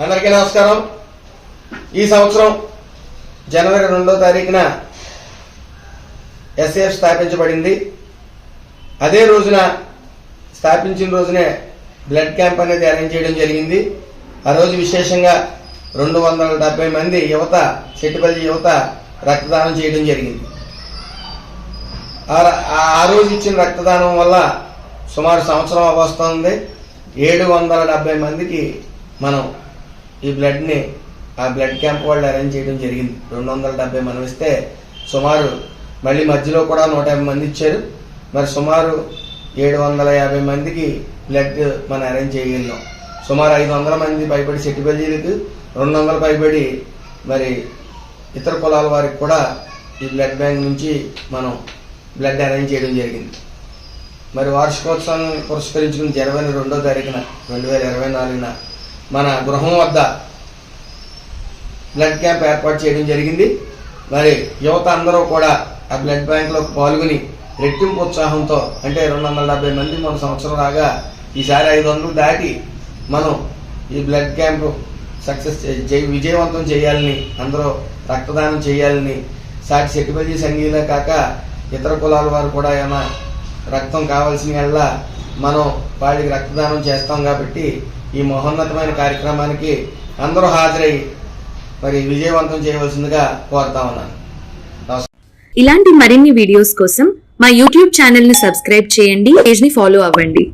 అందరికీ నమస్కారం. ఈ సంవత్సరం జనవరి రెండో తారీఖున ఎస్ఏఎఫ్ స్థాపించబడింది. అదే రోజున స్థాపించిన రోజునే బ్లడ్ క్యాంప్ అనేది అరేంజ్ చేయడం జరిగింది. ఆ రోజు విశేషంగా రెండు వందల డెబ్బై మంది యువత చెట్టుపల్లి యువత రక్తదానం చేయడం జరిగింది. ఆ ఆ- రోజు ఇచ్చిన రక్తదానం వల్ల సుమారు సంవత్సరం వస్తుంది. ఏడు వందల డెబ్బై మందికి మనం ఈ బ్లడ్ని ఆ బ్లడ్ క్యాంప్ వాళ్ళు అరేంజ్ చేయడం జరిగింది. రెండు వందల డెబ్బై మనం ఇస్తే సుమారు మళ్ళీ మధ్యలో కూడా నూట యాభై మంది ఇచ్చారు. మరి సుమారు ఏడు వందల యాభై మందికి బ్లడ్ మనం అరేంజ్ చేయగలిగాం. సుమారు ఐదు వందల మంది పైబడి సెట్టిబల్జీలకు రెండు వందల పైబడి మరి ఇతర కులాల వారికి కూడా ఈ బ్లడ్ బ్యాంక్ నుంచి మనం బ్లడ్ అరేంజ్ చేయడం జరిగింది. మరి వార్షికోత్సవాన్ని పురస్కరించుకుని జనవరి రెండో తారీఖున రెండు వేల ఇరవై నాలుగున మన గృహం వద్ద బ్లడ్ క్యాంప్ ఏర్పాటు చేయడం జరిగింది. మరి యువత అందరూ కూడా ఆ బ్లడ్ బ్యాంక్లో పాల్గొని రెట్టింపు ఉత్సాహంతో అంటే రెండు వందల డెబ్బై మంది మన సంవత్సరం రాగా ఈసారి ఐదు వందలు దాటి మనం ఈ బ్లడ్ క్యాంపు సక్సెస్ విజయవంతం చేయాలని అందరూ రక్తదానం చేయాలని సాటి సెట్టిపల్లి సంఘీలే కాక ఇతర కులాల వారు కూడా ఏమైనా రక్తం కావాల్సిన వల్ల మనం వాళ్ళకి రక్తదానం చేస్తాం కాబట్టి ఈ మహోన్నతమైన కార్యక్రమానికి అందరూ హాజరై మరి విజయవంతం చేయవలసిందిగా కోరుతా ఉన్నాను. ఇలాంటి మరిన్ని వీడియోస్ కోసం మా యూట్యూబ్ ఛానల్ని సబ్స్క్రైబ్ చేయండి పేజ్ని ఫాలో అవ్వండి.